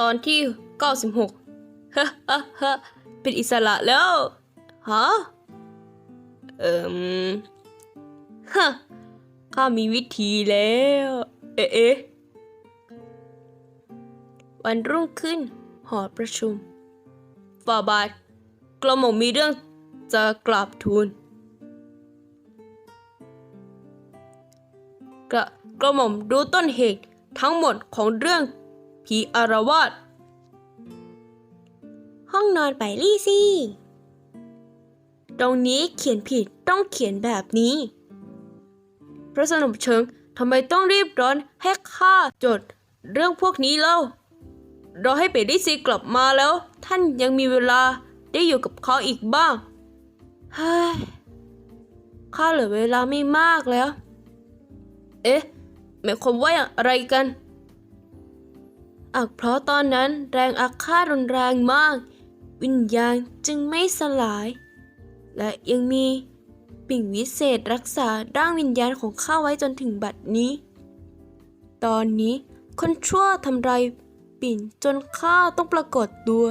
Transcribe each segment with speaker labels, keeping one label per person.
Speaker 1: ตอนที่ 96ฮะฮะฮะเป็นอิสระแล้วฮะเอิมฮะข้ามีวิธีแล้วเอ๊ะเอ๊ะวันรุ่งขึ้น หอประชุมฝ่าบาทกระหม่อมมีเรื่องจะกราบทูลกระกระหม่อมรู้ต้นเหตุทั้งหมดของเรื่อง ผีอารวาสห้องนอนไปลี่สิตรงนี้เขียนผิดต้องเขียนแบบนี้ พระสนมเชิงทำไมต้องรีบร้อนให้ข้าจดเรื่องพวกนี้เล่ารอให้เปลี่ซีกลับมาแล้ว ท่านยังมีเวลาได้อยู่กับเขาอีกบ้าง เฮ้ย ข้าเหลือเวลาไม่มากแล้ว เอ๊ะหมายความว่าอย่างไรกัน อักเพราะตอนนั้นแรงอาฆาตรุนแรงมาก วิญญาณจึงไม่สลาย และยังมีปิ่งวิเศษรักษาร่างวิญญาณของข้าไว้จนถึงบัดนี้ ตอนนี้คนชั่วทำลายปิ่นจนข้าต้องปรากฏตัว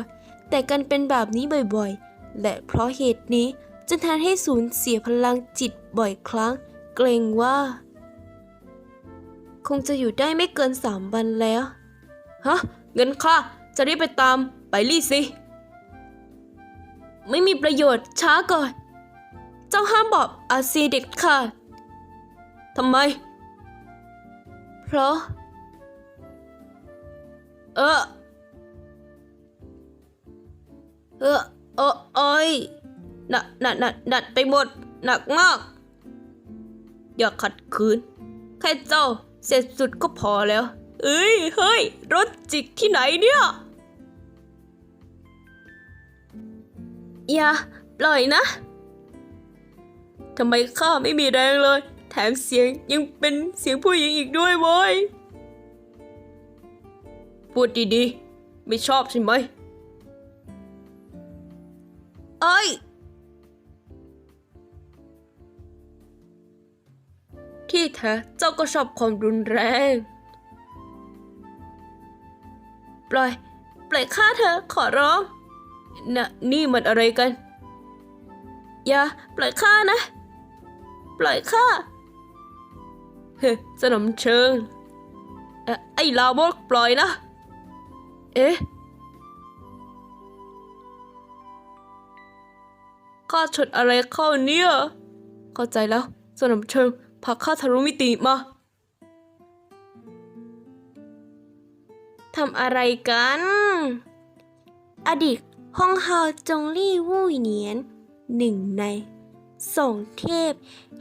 Speaker 1: แต่การเป็นแบบนี้บ่อยๆ และเพราะเหตุนี้จึงทำให้สูญเสียพลังจิตบ่อยครั้ง เกรงว่า คงจะอยู่ได้ไม่เกินสามวันแล้ว ฮะเงินค่าจะรีบไปตามไปลี่สิ ไม่มีประโยชน์ช้าก่อน เจ้าห้ามบอกอาซีเด็ดขาดทำไม เพราะ เออเออเออโอ้ยหนักหนักหนักหนักไปหมด หนักมาก อย่าขัดขืน แค่เจ้าเสร็จสุดก็พอแล้ว เอ้ย เฮ้ย รถจิกที่ไหนเนี่ย อย่า ปล่อยนะ ทำไมข้าไม่มีแรงเลย แถมเสียงยังเป็นเสียงผู้หญิงอีกด้วยเว้ย พูดดีๆ ไม่ชอบใช่ไหม เอ้ย ที่แท้เจ้าก็ชอบความรุนแรง ปล่อย ปล่อยข้าเธอขอร้องน่ะนี่มันอะไรกัน อย่าปล่อยข้านะ ปล่อยข้าเฮ้สนมเชิงอไอ้ลาวกปล่อยนะ เอ๊ะข้าชดอะไรเข้าเนี่ย เข้าใจแล้ว สนมเชิงพาข้าทะลุมิติมา ทำอะไรกัน อดีตฮองฮาวจงลี่วู่เหนียนหนึ่งในสองเทพ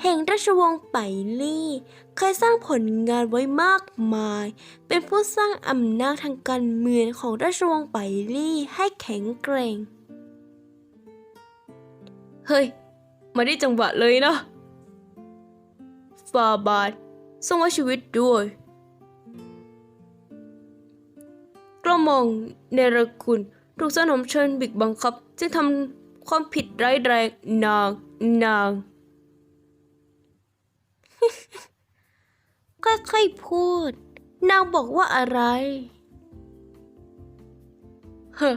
Speaker 1: แห่งราชวงศ์ไปลี่ เคยสร้างผลงานไว้มากมาย เป็นผู้สร้างอำนาจทางการเมืองของราชวงศ์ไปลี่ให้แข็งแกร่ง เฮ้ย มาได้จังหวะเลยนะฟาบาททรงไว้ชีวิตด้วย กระหม่อมเนรคุณถูกสนมเชิญบิกบังคับจึงทำความผิดร้ายแรงนางนาง ค่อยๆพูด นางบอกว่าอะไรเฮ้อ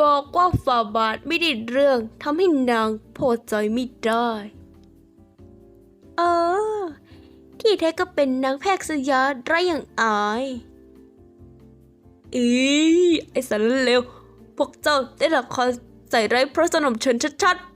Speaker 1: บอกว่าฝาบาทไม่ได้เรื่องทำให้นางพอใจไม่ได้ เออ ที่แท้ก็เป็นนางแพทย์สยาไร้อย่างอาย อีไอสารเลว พวกเจ้าได้ละครใส่ไร้ายพระสนมเชิญชัดๆ